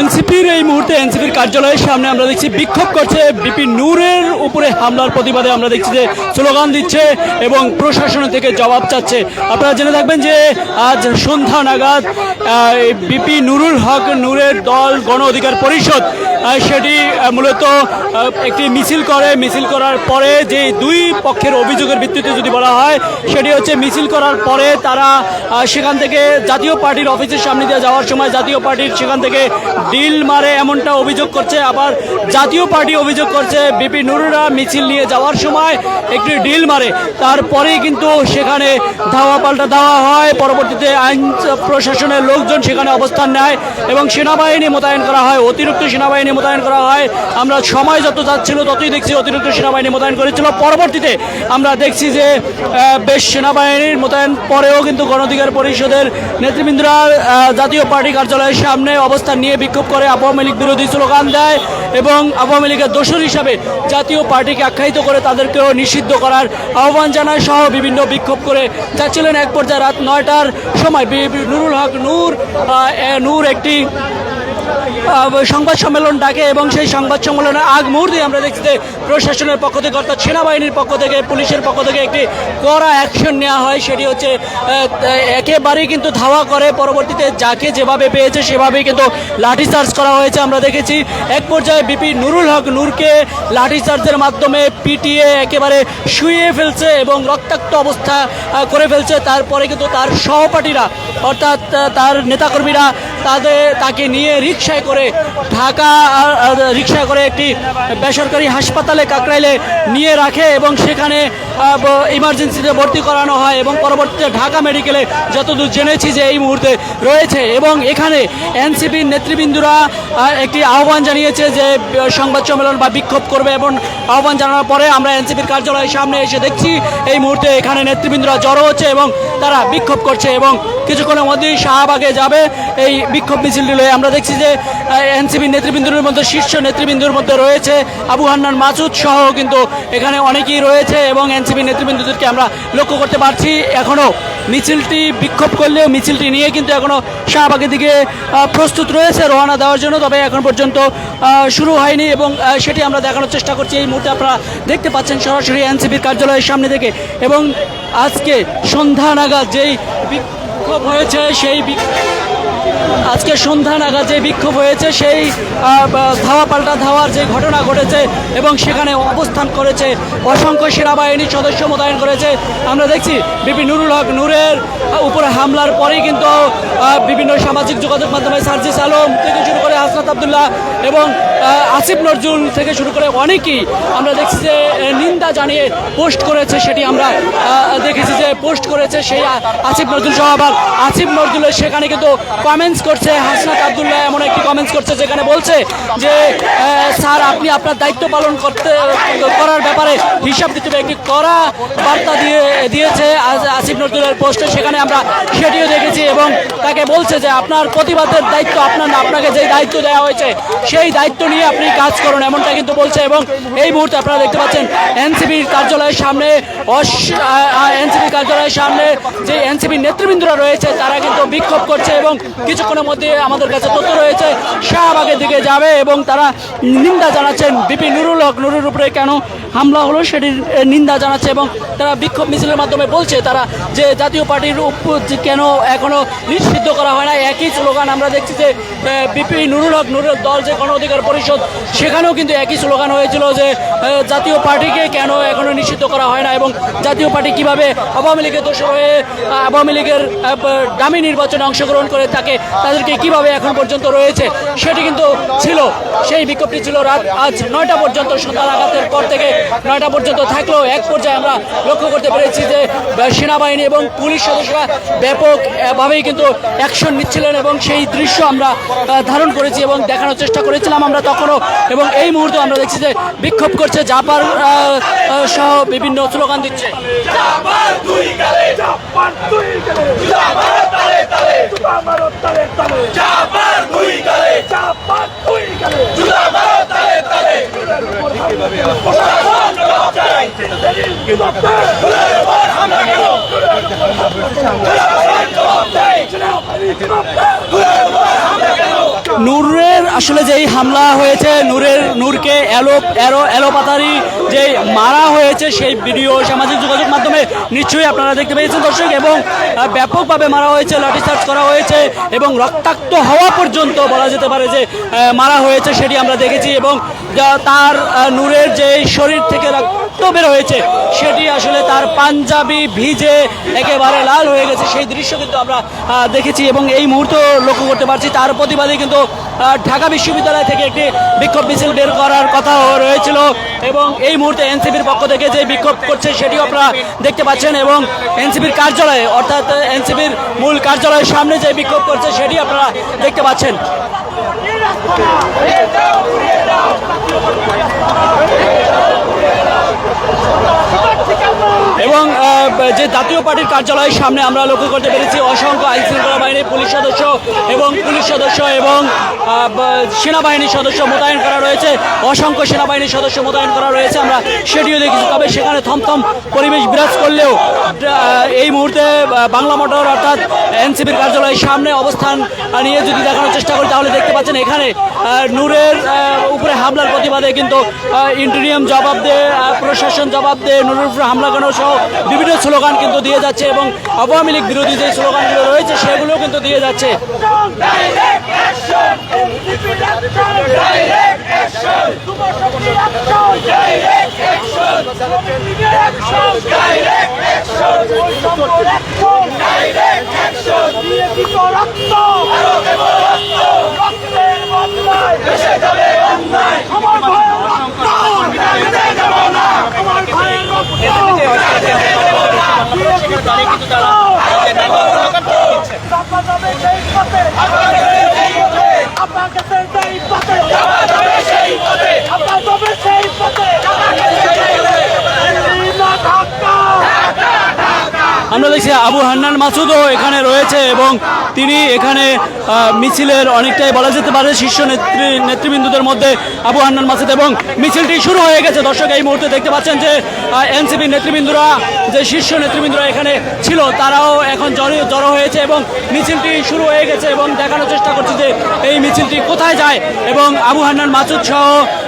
এনসিপির এই মুহূর্তে এনসিপির কার্যালয়ের সামনে আমরা দেখছি, বিক্ষোভ করছে বিপি নূরের উপরে হামলার প্রতিবাদে আমরা দেখছি যে স্লোগান দিচ্ছে এবং প্রশাসন থেকে জবাব চাচ্ছে। আপনারা জেনে থাকবেন যে আজ সন্ধ্যা নাগাদ বিপি নুরুল হক নূরের দল গণ অধিকার পরিষদ সেটি মূলত একটি মিছিল করে। মিছিল করার পরে যে দুই পক্ষের অভিযোগের ভিত্তিতে যদি বলা হয়, সেটি হচ্ছে মিছিল করার পরে তারা সেখান থেকে জাতীয় পার্টির অফিসের সামনে দিয়ে যাওয়ার সময় জাতীয় পার্টির সেখান থেকে ডিল মারে এমনটা অভিযোগ করছে। আবার জাতীয় পার্টি অভিযোগ করছে, বিপি নুরুরা মিছিল নিয়ে যাওয়ার সময় একটি ডিল মারে। তারপরেই কিন্তু সেখানে ধাওয়া পাল্টা দেওয়া হয়। পরবর্তীতে আইন প্রশাসনের লোকজন সেখানে অবস্থান নেয় এবং সেনাবাহিনী মোতায়েন করা হয়। অতিরিক্ত সেনাবাহিনী মোতায়েন করা হয়। আমরা সময় যত যাচ্ছিল, ততই দেখছি অতিরিক্ত সেনাবাহিনী মোতায়েন করেছিল। পরবর্তীতে আমরা দেখছি যে বেশ সেনাবাহিনীর মোতায়েন পরেও কিন্তু গণঅধিকার পরিষদের নেতৃবৃন্দরা জাতীয় পার্টি কার্যালয়ের সামনে অবস্থান নিয়ে বিক্ষোভ করে আওয়ামী লীগ বিরোধী স্লোগান দেয় এবং আওয়ামী লীগের দোষর হিসাবে জাতীয় পার্টিকে আখ্যায়িত করে তাদেরকেও নিষিদ্ধ করার আহ্বান জানায় সহ বিভিন্ন বিক্ষোভ করে যাচ্ছিলেন এক পর্যায়ে রাত নয়টার সময় নুরুল হক নূর নূর একটি সংবাদ সম্মেলন ডাকে এবং সেই সংবাদ সম্মেলনের আগ মুহূর্তে আমরা দেখছি প্রশাসনের পক্ষ থেকে অর্থাৎ সেনাবাহিনীর পক্ষ থেকে, পুলিশের পক্ষ থেকে একটি কড়া অ্যাকশন নেওয়া হয়। সেটি হচ্ছে একেবারেই কিন্তু ধাওয়া করে। পরবর্তীতে যাকে যেভাবে পেয়েছে সেভাবেই কিন্তু লাঠিচার্জ করা হয়েছে। আমরা দেখেছি এক পর্যায়ে বিপি নুরুল হক নূরকে লাঠিচার্জের মাধ্যমে পিটিয়ে একেবারে শুয়ে ফেলছে এবং রক্তাক্ত অবস্থা করে ফেলছে। তারপরে কিন্তু তার সহপাঠীরা, অর্থাৎ তার নেতাকর্মীরা, তাদের, তাকে নিয়ে রিক্সায় করে ঢাকা রিক্সায় করে একটি বেসরকারি হাসপাতালে কাকরাইলে নিয়ে রাখে এবং সেখানে ইমার্জেন্সিতে ভর্তি করানো হয় এবং পরবর্তীতে ঢাকা মেডিকেলে যতদূর জেনেছি যে এই মুহূর্তে রয়েছে এবং এখানে এনসিপির নেতৃবৃন্দরা একটি আহ্বান জানিয়েছে যে সংবাদ সম্মেলন বা বিক্ষোভ করবে এবং আহ্বান জানানোর পরে আমরা এনসিপির কার্যালয়ের সামনে এসে দেখছি এই মুহূর্তে এখানে নেতৃবৃন্দরা জড়ো হচ্ছে এবং তারা বিক্ষোভ করছে এবং কিছুক্ষণের মধ্যেই শাহবাগে যাবে। এই বিক্ষোভ মিছিলটি লয়ে আমরা দেখছি যে এনসিপি নেতৃবৃন্দের মধ্যে, শীর্ষ নেতৃবৃন্দর মধ্যে রয়েছে আবু হান্নান মাসুদ সহ কিন্তু এখানে অনেকেই রয়েছে এবং এনসিপি নেতৃবৃন্দদেরকে আমরা লক্ষ্য করতে পারছি। এখনও মিছিলটি বিক্ষোভ করলেও মিছিলটি নিয়ে কিন্তু এখনও শাহবাগের দিকে প্রস্তুত রয়েছে রওনা দেওয়ার জন্য। তবে এখন পর্যন্ত শুরু হয়নি এবং সেটি আমরা দেখানোর চেষ্টা করছি। এই মুহূর্তে আপনারা দেখতে পাচ্ছেন সরাসরি এনসিপির কার্যালয়ের সামনে থেকে এবং আজকে সন্ধ্যা নাগাদ যেই বিক্ষোভ হয়েছে, সেই আজকে সন্ধ্যা নাগাদ যে বিক্ষোভ হয়েছে, সেই ধাওয়া পাল্টা ধাওয়ার যে ঘটনা ঘটেছে এবং সেখানে অবস্থান করেছে অসংখ্য সেনাবাহিনীর সদস্য মোতায়েন করেছে। আমরা দেখছি বিপি নুরুল হক নূরের উপরে হামলার পরেই কিন্তু বিভিন্ন সামাজিক যোগাযোগ মাধ্যমে সার্জিস আলম থেকে শুরু করে হাসনাত আবদুল্লাহ এবং আসিফ নজরুল থেকে শুরু করে অনেকেই আমরা দেখছি যে নিন্দা জানিয়ে পোস্ট করেছে সেটি আমরা দেখেছি যে পোস্ট করেছে সেই আসিফ নজরুল সহ আবার আসিফ নজরুলের সেখানে কিন্তু কমেন্টস করছে, হাসনাত আবদুল্লাহ এমন একটি কমেন্টস করছে যেখানে বলছে যে স্যার আপনি আপনার দায়িত্ব পালন করতে, করার ব্যাপারে হিসাব দিতে হবে, একটি কড়া বার্তা দিয়ে, দিয়েছে আসিফ নজরুলের পোস্টে, সেখানে আমরা সেটিও দেখেছি এবং তাকে বলছে যে, আপনার প্রতিবাদের দায়িত্ব আপনার আপনাকে যেই দায়িত্ব দেওয়া হয়েছে, সেই দায়িত্ব নিয়ে আপনি কাজ করুন, এমনটা কিন্তু বলছে এবং এই মুহূর্তে আপনারা দেখতে পাচ্ছেন এনসিপির কার্যালয়ের সামনে এনসিপির কার্যালয়ের সামনে যে এনসিপির নেতৃবৃন্দরা রয়েছে, তারা কিন্তু বিক্ষোভ করছে এবং কিছুক্ষণের মধ্যে আমাদের কাছে তথ্য রয়েছে, শাহবাগের দিকে যাবে এবং তারা নিন্দা জানাচ্ছেন বিপি নুরুল হক। নুরুর উপরে কেন হামলা হলো সেটির নিন্দা জানাচ্ছে এবং তারা বিক্ষোভ মিছিলের মাধ্যমে বলছে তারা যে জাতীয় পার্টির কেন এখনও নিষিদ্ধ করা হয় না। একই স্লোগান আমরা দেখছি যে বিপি নুরুল হক, নুরুল দল যে গণ অধিকার পরিষদ সেখানেও কিন্তু একই স্লোগান হয়েছিল যে জাতীয় পার্টিকে কেন এখনও নিষিদ্ধ করা হয় না এবং জাতীয় পার্টি কীভাবে আওয়ামী লীগের দোষ হয়ে আওয়ামী লীগের দামি নির্বাচনে অংশগ্রহণ করে তাকে তাদেরকে কীভাবে এখন পর্যন্ত রয়েছে, সেটি কিন্তু ছিল। সেই বিক্ষোভটি ছিল রাত, আজ নয়টা পর্যন্ত সন্ধ্যা আঘাতের পর থেকে নয়টা পর্যন্ত থাকলেও এক পর্যায়ে আমরা লক্ষ্য করতে পেরেছি যে সেনাবাহিনী এবং পুলিশ সদস্যরা ব্যাপকভাবেই কিন্তু অ্যাকশন নিচ্ছিলেন এবং সেই দৃশ্য আমরা ধারণ করেছি এবং দেখানোর চেষ্টা করেছিলাম। আমরা তখনও এবং এই মুহূর্তে আমরা দেখছি যে বিক্ষোভ করছে জাপার সহ বিভিন্ন স্লোগান দিচ্ছে। দুই গালে চাপার দুই গালে চাপার তালে তালে জুতা মারো তালে তালে চাপার দুই গালে চাপার দুই গালে জুতা মারো তালে তালে প্রশাসন জবাব চাই জবাব চাই গুলের উপর হামলা কেন প্রশাসন জবাব চাই জবাব চাই গুলের উপর হামলা কেন নূরে আসলে যেই হামলা হয়েছে, নূরের, নূরকে এলো এরো এলোপাতারি যে মারা হয়েছে, সেই ভিডিও সামাজিক যোগাযোগ মাধ্যমে নিশ্চয়ই আপনারা দেখতে পেয়েছেন, দর্শক, এবং ব্যাপকভাবে মারা হয়েছে লাঠিচার্জ করা হয়েছে, এবং রক্তাক্ত হওয়া পর্যন্ত বলা যেতে পারে যে মারা হয়েছে, সেটি আমরা দেখেছি, এবং তার নূরের যে শরীর থেকে রক্ত বের হয়েছে। সেটি আসলে তার পাঞ্জাবি ভিজে একেবারে লাল হয়ে গেছে। সেই দৃশ্য কিন্তু আমরা দেখেছি এবং এই মুহূর্ত লক্ষ্য করতে পারছি। তার প্রতিবাদে কিন্তু ঢাকা বিশ্ববিদ্যালয় থেকে একটি বিক্ষোভ মিছিল বের করার কথা রয়েছিল এবং এই মুহূর্তে এনসিপির পক্ষ থেকে যে বিক্ষোভ করছে সেটিও আপনারা দেখতে পাচ্ছেন এবং এনসিপির কার্যালয়ে, অর্থাৎ এনসিপির মূল কার্যালয়ের সামনে যে বিক্ষোভ করছে সেটি আপনারা দেখতে পাচ্ছেন। এবং যে জাতীয় পার্টির কার্যালয়ের সামনে আমরা লক্ষ্য করতে পেরেছি অসংখ্য আইন শৃঙ্খলা বাহিনীর পুলিশ সদস্য এবং পুলিশ সদস্য এবং সেনাবাহিনীর সদস্য মোতায়েন করা রয়েছে। অসংখ্য সেনাবাহিনীর সদস্য মোতায়েন করা রয়েছে, আমরা সেটিও দেখেছি। তবে সেখানে থমথম পরিবেশ বিরাজ করলেও এই মুহূর্তে বাংলা মোটর অর্থাৎ এনসিপির কার্যালয়ের সামনে অবস্থান নিয়ে যদি দেখানোর চেষ্টা করি, তাহলে দেখতে পাচ্ছেন এখানে নূরের উপরে হামলার প্রতিবাদে কিন্তু ইন্টেরিয়াম জবাব দেয় প্রশাসন জবাব দেয় নূরের উপরে হামলা কেন সহ বিভিন্ন স্লোগান কিন্তু দিয়ে যাচ্ছে এবং আওয়ামী লীগ বিরোধী যে স্লোগানগুলো রয়েছে সেগুলোও কিন্তু দিয়ে যাচ্ছে! যাবে সেই পথে। আপনার সেই পথে। আপনার সেই পথে না ঢাকা আমরা দেখছি আবু হান্নান মাসুদও এখানে রয়েছে এবং তিনি এখানে মিছিলের অনেকটাই বলা যেতে পারে শীর্ষ নেত্রী, নেতৃবৃন্দদের মধ্যে আবু হান্নান মাসুদ এবং মিছিলটি শুরু হয়ে গেছে। দর্শক, এই মুহূর্তে দেখতে পাচ্ছেন যে এনসিপি নেতৃবৃন্দরা, যে শীর্ষ নেতৃবৃন্দরা এখানে ছিল, তারাও এখন জড়ো জড়ো হয়েছে এবং মিছিলটি শুরু হয়ে গেছে এবং দেখানোর চেষ্টা করছে যে এই মিছিলটি কোথায় যায় এবং আবু হান্নান মাসুদ সহ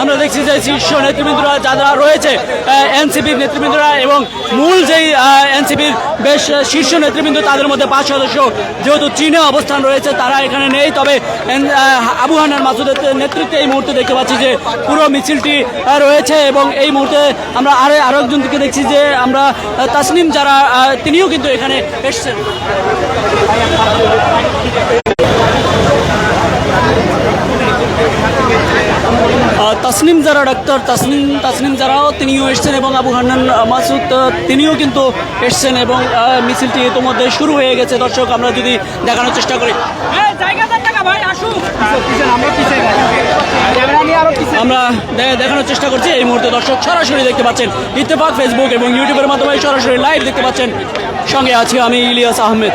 আমরা দেখছি যে শীর্ষ নেতৃবৃন্দরা যারা রয়েছে এনসিপির নেতৃবৃন্দরা এবং মূল যেই এনসিপির বেশ শীর্ষ নেতৃবৃন্দ, তাদের মধ্যে পাঁচ সদস্য যেহেতু চীনে অবস্থান রয়েছে, তারা এখানে নেই। তবে আবু হান্নান মাসুদের নেতৃত্বে এই মুহূর্তে দেখতে পাচ্ছি যে পুরো মিছিলটি রয়েছে এবং এই মুহূর্তে আমরা আরও আরও একজনকে দেখছি যে আমরা তাসনিম যারা তিনিও কিন্তু এখানে এসছেন। তাসনিম যারা ডাক্তার তাসনিম তাসনিম যারাও তিনিও এসছেন এবং আবু হান্নান মাসুদ তিনিও কিন্তু এসছেন এবং মিছিলটি ইতিমধ্যে শুরু হয়ে গেছে। দর্শক আমরা যদি দেখানোর চেষ্টা করি। আমরা দেখানোর চেষ্টা করছি এই মুহূর্তে। দর্শক সরাসরি দেখতে পাচ্ছেন ইত্তেফাক ফেসবুক এবং ইউটিউবের মাধ্যমে সরাসরি লাইভ দেখতে পাচ্ছেন। সঙ্গে আছি আমি ইলিয়াস আহমেদ।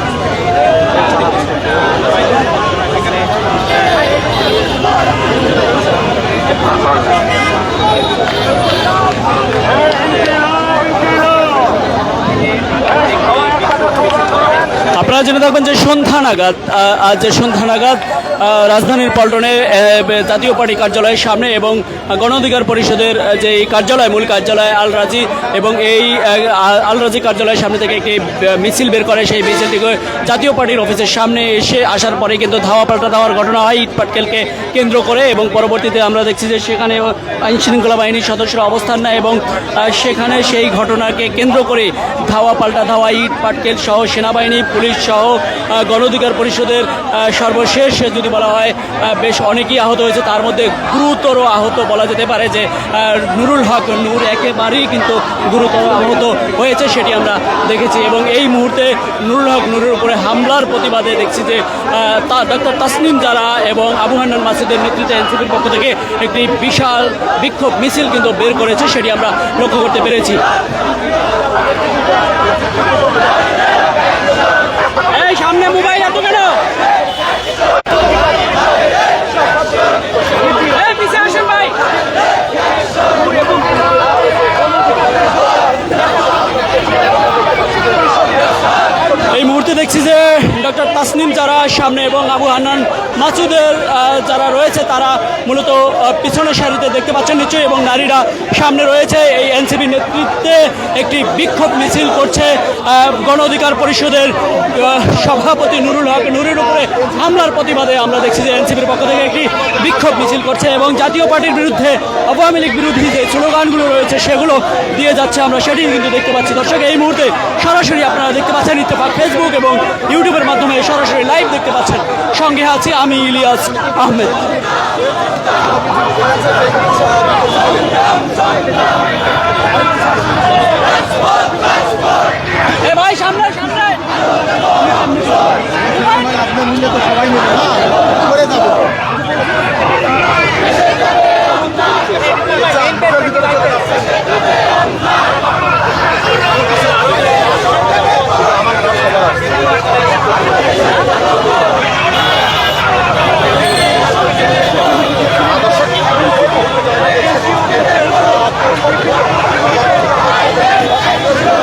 আপনারা জেনে থাকবেন যে সন্ধ্যা নাগাদ আজ সন্ধ্যা নাগাদ রাজধানীর পল্টনে জাতীয় পার্টি কার্যালয়ের সামনে এবং গণ অধিকার পরিষদের যে কার্যালয়, মূল কার্যালয় আল রাজি এবং এই আল রাজি কার্যালয়ের সামনে থেকে একটি মিছিল বের করে সেই মিছিলটিকে জাতীয় পার্টির অফিসের সামনে এসে আসার পরে কিন্তু ধাওয়া পাল্টা দেওয়ার ঘটনা হয় ইট পাটকেলকে কেন্দ্র করে এবং পরবর্তীতে আমরা দেখছি যে সেখানে আইন শৃঙ্খলা বাহিনীর সদস্যরা অবস্থান নেয় এবং সেখানে সেই ঘটনাকে কেন্দ্র করে ধাওয়া পাল্টা ধাওয়া ইট পাটকেল সহ সেনাবাহিনী, পুলিশ সহ আহ, গণ অধিকার পরিষদের সর্বশেষ যদি বলা হয় বেশ অনেকেই আহত হয়েছে। তার মধ্যে গুরুতর আহত বলা যেতে পারে যে নুরুল হক নূর একেবারেই কিন্তু গুরুতর আহত হয়েছে সেটি আমরা দেখেছি। এবং এই মুহূর্তে নুরুল হক নূরের উপরে হামলার প্রতিবাদে দেখছি যে ডক্টর তাসনিম যারা এবং আবু হান্নান মাসুদের নেতৃত্বে এনসিপির পক্ষ থেকে একটি বিশাল বিক্ষোভ মিছিল কিন্তু বের করেছে সেটি আমরা লক্ষ্য করতে পেরেছি। সামনে মোবাইল এত কেন তাসনিম যারা সামনে এবং আবু হান্নান মাসুদের যারা রয়েছে তারা মূলত পিছনের সারিতে দেখতে পাচ্ছেন নিশ্চয়ই এবং নারীরা সামনে রয়েছে। এই এনসিপি নেতৃত্বে একটি বিক্ষোভ মিছিল করছে গণ অধিকার পরিষদের সভাপতি নুরুল হক। নুরের উপরে হামলার প্রতিবাদে আমরা দেখছি যে এনসিপির পক্ষ থেকে একটি বিক্ষোভ মিছিল করছে এবং জাতীয় পার্টির বিরুদ্ধে আওয়ামী লীগ বিরোধী যে স্লোগানগুলো রয়েছে সেগুলো দিয়ে যাচ্ছে আমরা সেটি কিন্তু দেখতে পাচ্ছি। দর্শক, এই মুহূর্তে সরাসরি আপনারা দেখতে পাচ্ছেন ইত্তেফাক ফেসবুক এবং ইউটিউবের মাধ্যমে সরাসরি লাইভ দেখতে পাচ্ছেন। সঙ্গে আছি আমি ইলিয়াস আহমেদ এ ভাই সামনে সামনে আপনার মিলে তো সবাই মিলে না করে যাব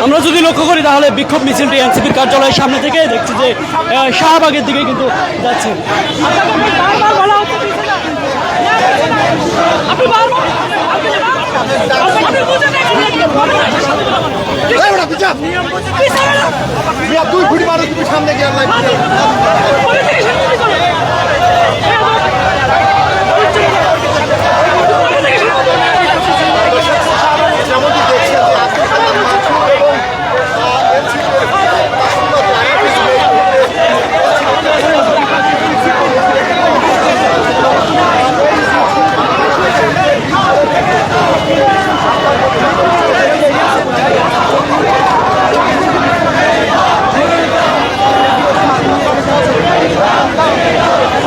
আমরা যদি লক্ষ্য করি তাহলে বিক্ষোভ মিছিলটি এনসিপির কার্যালয়ের সামনে থেকে দেখছি যে আহ, শাহবাগের দিকে কিন্তু যাচ্ছে। দুই ফুটি মারো তুমি সামনে গিয়ে আল্লাহ যেমনটি দেখছেন যে আজকে সারা মাঠ এবং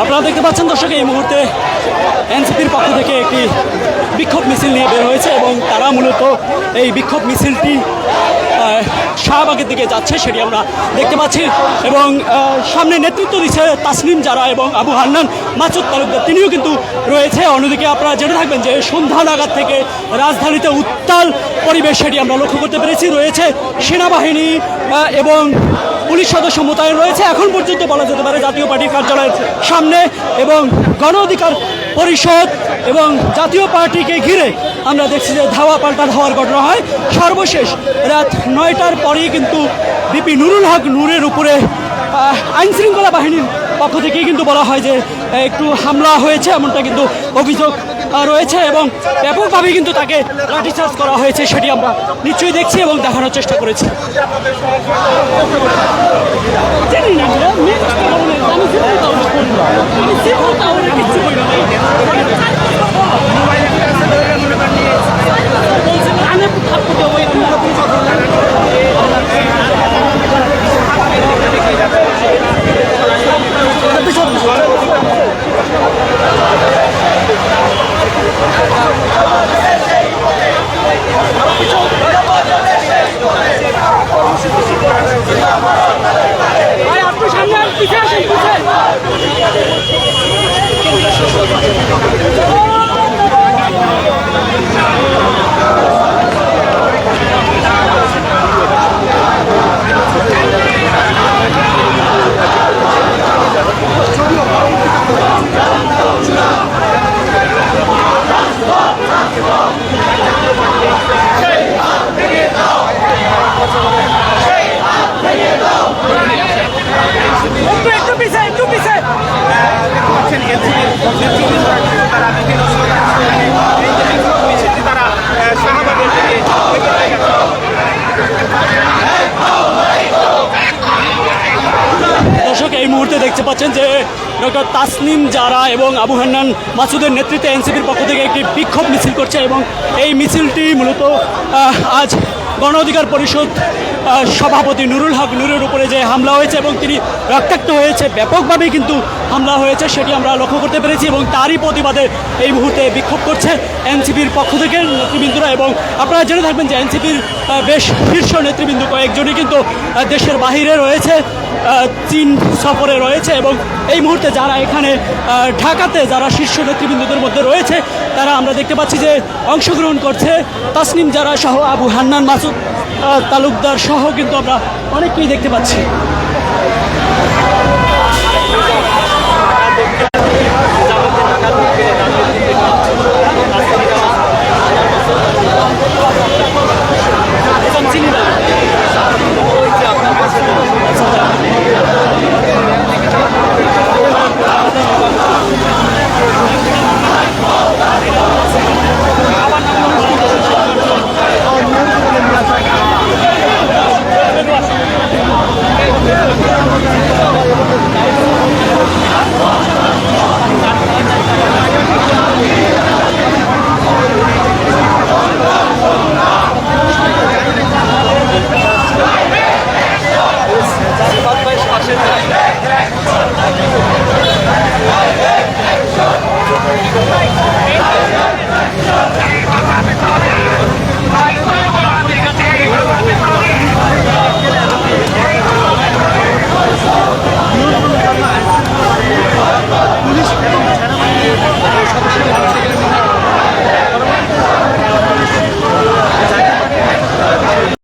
আপনারা দেখতে পাচ্ছেন দর্শক এই মুহূর্তে এনসিপির পক্ষ থেকে একটি বিক্ষোভ মিছিল নিয়ে বের হয়েছে এবং তারা মূলত এই বিক্ষোভ মিছিলটি শাহবাগের দিকে যাচ্ছে সেটি আমরা দেখতে পাচ্ছি এবং সামনে নেতৃত্ব দিচ্ছে তাসনিম যারা এবং আবু হান্নান মাসুদ তালুকদার। তিনিও কিন্তু রয়েছে। অন্যদিকে আপনারা জেনে থাকবেন যে সন্ধ্যা নাগাদ থেকে রাজধানীতে উত্তাল পরিবেশ সেটি আমরা লক্ষ্য করতে পেরেছি। রয়েছে সেনাবাহিনী এবং পুলিশ সদস্য মোতায়েন রয়েছে। এখন পর্যন্ত বলা যেতে পারে জাতীয় পার্টির কার্যালয়ের সামনে এবং গণ অধিকার পরিষদ এবং জাতীয় পার্টিকে ঘিরে আমরা দেখছি যে ধাওয়া পাল্টা ধাওয়ার ঘটনা হয়। সর্বশেষ রাত নয়টার পরেই কিন্তু বিপি নুরুল হক নূরের উপরে আইনশৃঙ্খলা বাহিনীর পক্ষ থেকেই কিন্তু বলা হয় যে একটু হামলা হয়েছে, এমনটা কিন্তু অভিযোগ রয়েছে এবং ব্যাপকভাবে কিন্তু তাকে লাঠিচার্জ করা হয়েছে, সেটি আমরা নিশ্চয়ই দেখছি এবং দেখানোর চেষ্টা করেছি। আমি করি না বলছেন কানে থাপ্পড় দেবো এরকম ভাই আপনি সামনে আর পিছিয়ে আসেন পিছিয়ে একটু একটু পিছিয়ে একটু পিছিয়ে তারা বিভিন্ন এই যে বিক্ষোভ মিছিলটি তারা আহ, শাহবাগের দিকে দর্শক এই মুহূর্তে দেখতে পাচ্ছেন যে ডক্টর তাসনিম জারা এবং আবু হান্নান মাসুদের নেতৃত্বে এনসিপির পক্ষ থেকে একটি বিক্ষোভ মিছিল করছে এবং এই মিছিলটি মূলত আজ গণ অধিকার পরিষদ সভাপতি নুরুল হক নুরের উপরে যে হামলা হয়েছে এবং তিনি রক্তাক্ত হয়েছে, ব্যাপকভাবে কিন্তু হামলা হয়েছে সেটি আমরা লক্ষ্য করতে পেরেছি এবং তারই প্রতিবাদে এই মুহূর্তে বিক্ষোভ করছে এনসিপির পক্ষ থেকে নেতৃবৃন্দরা এবং আপনারা জেনে থাকবেন যে এনসিপির বেশ শীর্ষ নেতৃবৃন্দ কয়েকজনই কিন্তু দেশের বাহিরে রয়েছে চীন সফরে রয়েছে এবং এই মুহূর্তে যারা এখানে ঢাকাতে যারা শীর্ষ নেতৃবৃন্দদের মধ্যে রয়েছে, তারা আমরা দেখতে পাচ্ছি যে অংশগ্রহণ করছে তাসনিম যারা সহ আবু হান্নান মাসুদ। তালুকদার সহ কিন্তু আমরা অনেককেই দেখতে পাচ্ছি।